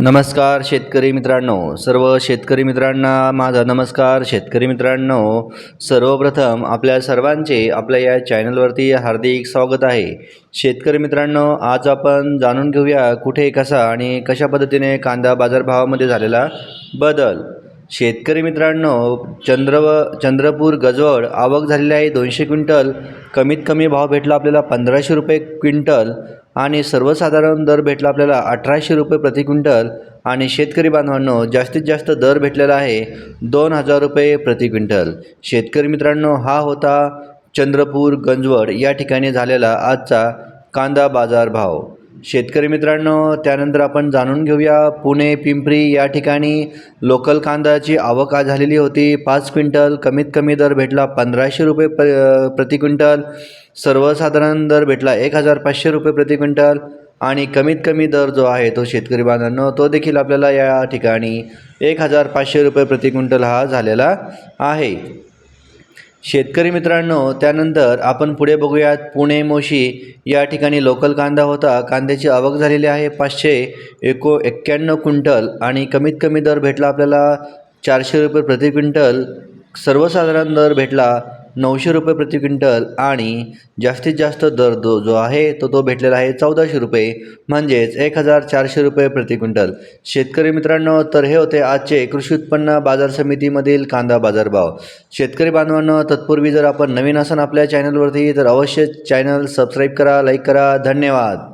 नमस्कार शेतकरी मित्रांनो सर्व शेतकरी मित्रांना माझा नमस्कार. शेतकरी मित्रांनो सर्वप्रथम आपल्या सर्वांचे आपल्या या चॅनलवरती हार्दिक स्वागत आहे. शेतकरी मित्रांनो आज आपण जाणून घेऊया कुठे कसा आणि कशा पद्धतीने कांदा बाजारभावामध्ये झालेला बदल. शेतकरी मित्रांनो चंद्रव चंद्रपूर गजवळ आवक झालेली आहे. दोनशे क्विंटल कमीत कमी भाव भेटला आपल्याला पंधराशे रुपये क्विंटल आणि सर्वसाधारण दर भेटला आपल्याला अठराशे रुपये प्रति क्विंटल. आणि शेतकरी बांधवांनो जास्तीत जास्त दर भेटलेला आहे दोन हजार रुपये प्रति क्विंटल. शेतकरी मित्रांनो हा होता चंद्रपूर गंजवड या ठिकाणी झालेला आजचा कांदा बाजार भाव. शेतकरी मित्रांनो त्यानंतर आपण जाणून घेऊया पुणे पिंपरी या ठिकाणी लोकल कांद्याची आवक आज झालेली होती. पाच क्विंटल कमीत कमी दर भेटला पंधराशे रुपये प प्रति क्विंटल. सर्वसाधारण दर भेटला एक हजार पाचशे रुपये प्रति क्विंटल. आणि कमीत कमी दर जो आहे तो शेतकरी बांधवांनो तो देखील आपल्याला या ठिकाणी एक हजार पाचशे रुपये प्रति क्विंटल हा झालेला आहे. शेतकरी मित्रांनो त्यानंतर आपण पुढे बघूयात पुणे मोशी या ठिकाणी लोकल कांदा होता. कांद्याची आवक झालेली आहे पाचशे एको एक्क्याण्णव क्विंटल आणि कमीत कमी दर भेटला आपल्याला चारशे रुपये प्रति क्विंटल. सर्वसाधारण दर भेटला नऊशे रुपये प्रति क्विंटल आणि जास्तीत जास्त दर जो जो आहे तो तो भेटलेला आहे चौदाशे रुपये म्हणजेच एक हजार चारशे रुपये प्रति क्विंटल. शेतकरी मित्रांनो तर हे होते आजचे कृषी उत्पन्न बाजार समितीमधील कांदा बाजारभाव. शेतकरी बांधवांनो तत्पूर्वी जर आपण नवीन असाल आपल्या चॅनलवरती तर अवश्य चॅनल सबस्क्राईब करा लाईक करा. धन्यवाद.